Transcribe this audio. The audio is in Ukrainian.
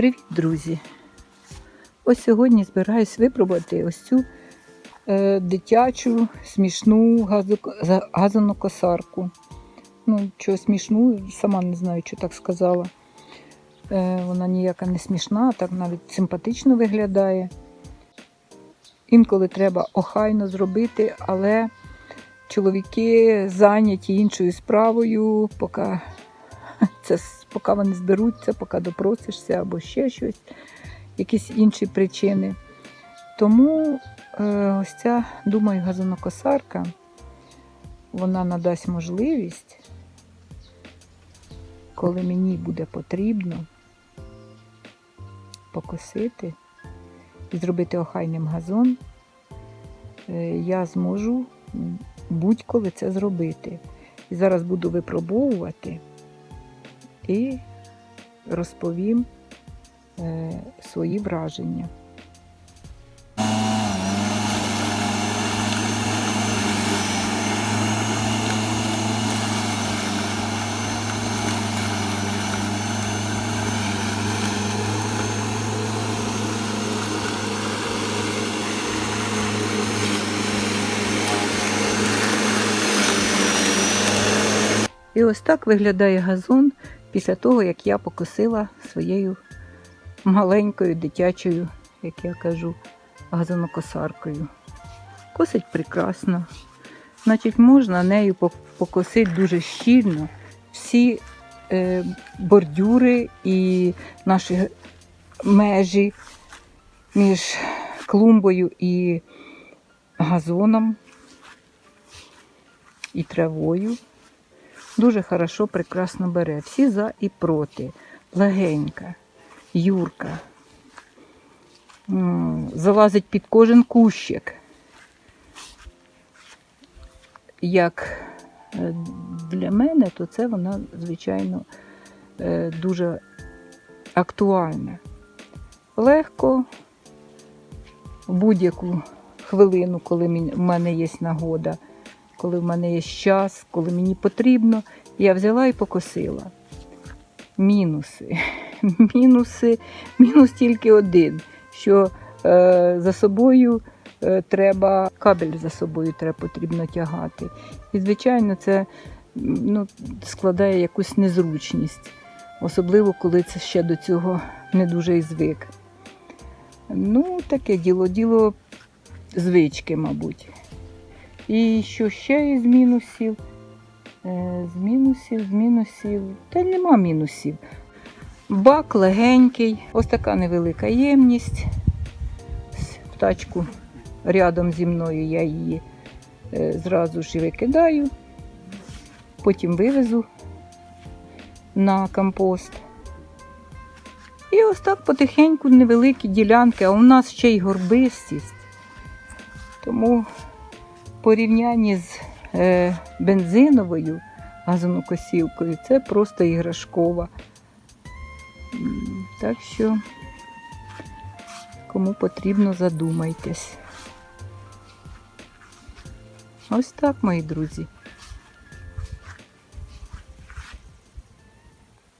Привіт, друзі! Ось сьогодні збираюсь випробувати ось цю е, дитячу смішну газонокосарку. Ну, що смішну, сама не знаю, що так сказала. Е, вона ніяка не смішна, так навіть симпатично виглядає. Інколи треба охайно зробити, але чоловіки зайняті іншою справою, поки це поки вони зберуться, поки допросишся або ще щось, якісь інші причини. Тому е, ось ця, думаю, газонокосарка, вона надасть можливість, коли мені буде потрібно покосити і зробити охайним газон, е, я зможу будь-коли це зробити. І зараз буду випробовувати і розповім е, свої враження. І ось так виглядає газон після того, як я покосила своєю маленькою дитячою, як я кажу, газонокосаркою. Косить прекрасно. Значить, можна нею покосити дуже щільно всі е, бордюри і наші межі між клумбою і газоном і травою. Дуже хорошо, прекрасно бере. Всі за і проти. Легенька, юрка. Залазить під кожен кущик. Як е, для мене, то це вона, звичайно, е, дуже актуальна. Легко, будь-яку хвилину, коли в мене є нагода, коли в мене є час, коли мені потрібно, я взяла і покосила. Мінуси. Мінуси, мінус тільки один, що е, за собою е, треба, кабель за собою треба потрібно тягати. І, звичайно, це ну, складає якусь незручність, особливо коли це ще до цього не дуже і звик. Ну, таке діло, діло звички, мабуть. І що ще із мінусів? Е, З мінусів, з мінусів. Та нема мінусів. Бак легенький, ось така невелика ємність. В тачку рядом зі мною я її е, зразу ж і викидаю, потім вивезу на компост. І ось так потихеньку невеликі ділянки, а у нас ще й горбистість. Тому порівнянні з е, бензиновою газонокосівкою це просто іграшкова. Так що, кому потрібно, задумайтесь. Ось так, мої друзі.